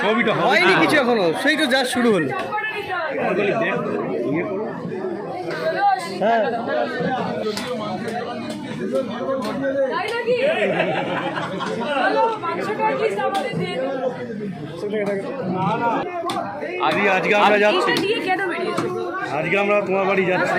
ছবিটা হয়নি কিছু এখনও সেই তো যা শুরু হলো। হ্যাঁ। আদি আজকে আমরা যাচ্ছি। আজকে আমরা তোমার বাড়ি যাচ্ছি।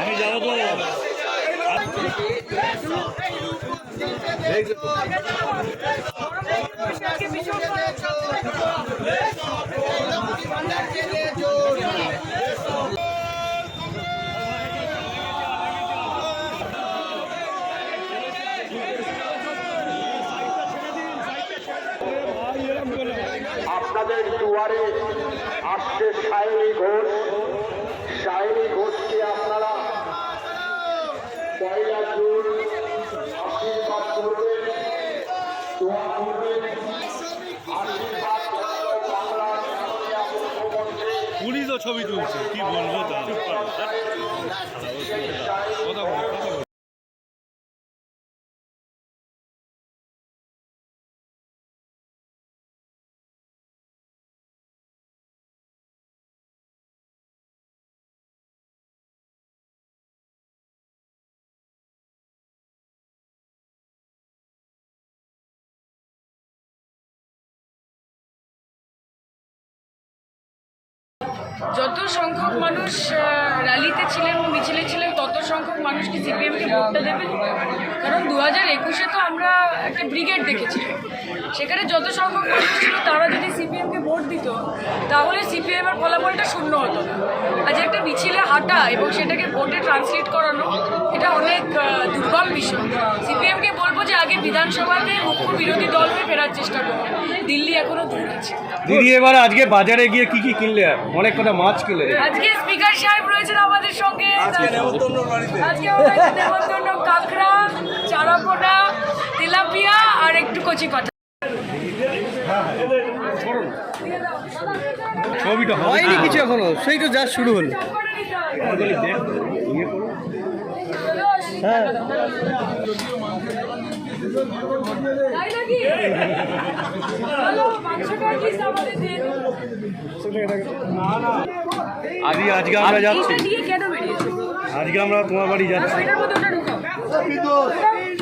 আমি যাব তো। আজকে আপনাদের দুয়ারে আসছে সায়নী ঘোষ। সায়নী ঘোষকে আপনারা পয়লা জুন আশীর্বাদ করবেন দোয়া করবেন। আশীর্বাদ পুলিশও ছবি তুলছে কি বলব তা কথা বলো কথা বলো। যত সংখ্যক মানুষ র্যালিতে ছিলেন মিছিলে ছিলেন, তত সংখ্যক মানুষকে সিপিএমকে ভোটটা দেবেন? কারণ দু হাজার একুশে তো আমরা একটা ব্রিগেড দেখেছি সেখানে যত সংখ্যক মানুষ ছিল, তারা যদি সিপিএমকে ভোট দিত তাহলে সিপিএম এর ফলাফলটা শূন্য হতো। না আজ একটা মিছিলে হাঁটা এবং সেটাকে ভোটে ট্রান্সলেট করানো এটা অনেক দুর্বল বিষয়। সিপিএমকে বলব যে আগে বিধানসভাতে মুখ্য বিরোধী দল হয়ে ফেরার চেষ্টা করো দিল্লি এখনও দূর আছে। দিদি এবার আজকে বাজারে গিয়ে কি কি কিনলে? অনেক কথা মাছ কিনলে। আজকে স্পিকার সাহেব রয়েছেন আমাদের সঙ্গে। আজকে নেমন্তন্ন কাঁকড়া চারাপোনা তেলাপিয়া আর একটু কচি পাতা। ছবিটা হয়নি কিছু এখনও সেই তো যা শুরু হলো। হ্যাঁ। আদি আজকে আমরা যাচ্ছি। আজকে আমরা তোমার বাড়ি যাচ্ছি।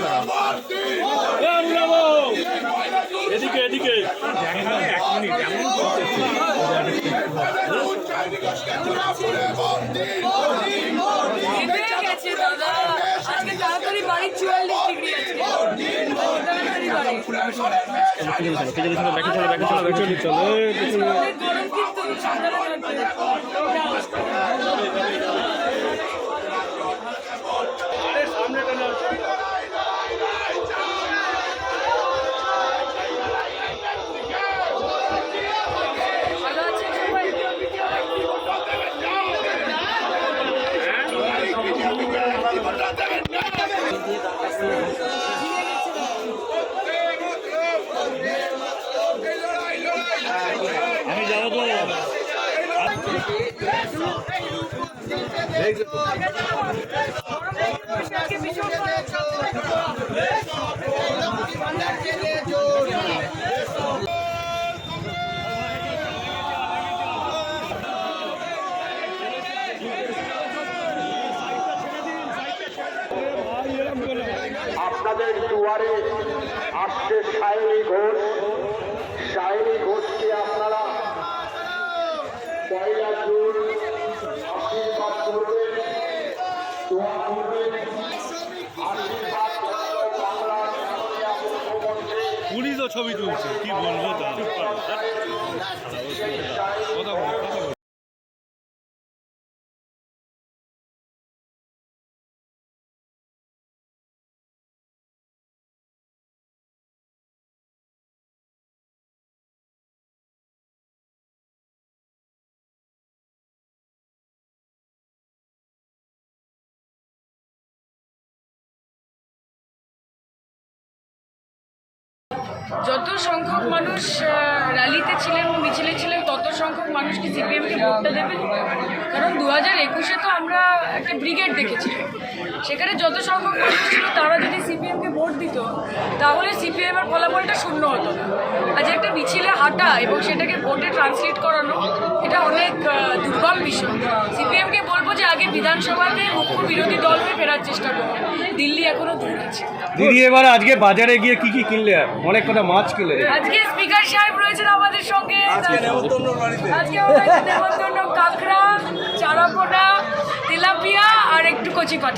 খারাপ এদিকে এদিকে চলে চলে চলে আজকে আপনাদের দুয়ারে আসছে সায়নী ঘোষ। সায়নী ঘোষকে আপনারা পয়লা জুন আশীর্বাদ করবেন, দোয়া করবেন। ছবি তুলছে, কি বলব কথা যত সংখ্যক মানুষ র্যালিতে ছিলেন মিছিলে ছিলেন, তত সংখ্যক মানুষকে সিপিএমকে ভোটটা দেবে কারণ দু হাজার একুশে তো আমরা একটা ব্রিগেড দেখেছি। সেখানে যত সংখ্যক মানুষ ছিল, তারা যদি সিপিএমকে ভোট দিত, তাহলে সিপিএম এর ফলাফলটা শূন্য হতো আজ একটা মিছিলে হাঁটা এবং সেটাকে ভোটে ট্রান্সলেট করানো, এটা অনেক দুর্গম বিষয়। সিপিএমকে বলব যে, আগে বিধানসভাতে মুখ্য বিরোধী দল হয়ে ফেরার চেষ্টা করো। দিল্লি এখনও দূর আছে। দিদি এবার আজকে বাজারে গিয়ে কি কি কিনলে? অনেক কথা মাছ কিনলে। আজকে স্পিকার সাহেব রয়েছেন আমাদের সঙ্গে। আজকে নেমন্তন্ন কাঁকড়া চারাপোনা তেলাপিয়া আর একটু কচি পাঠা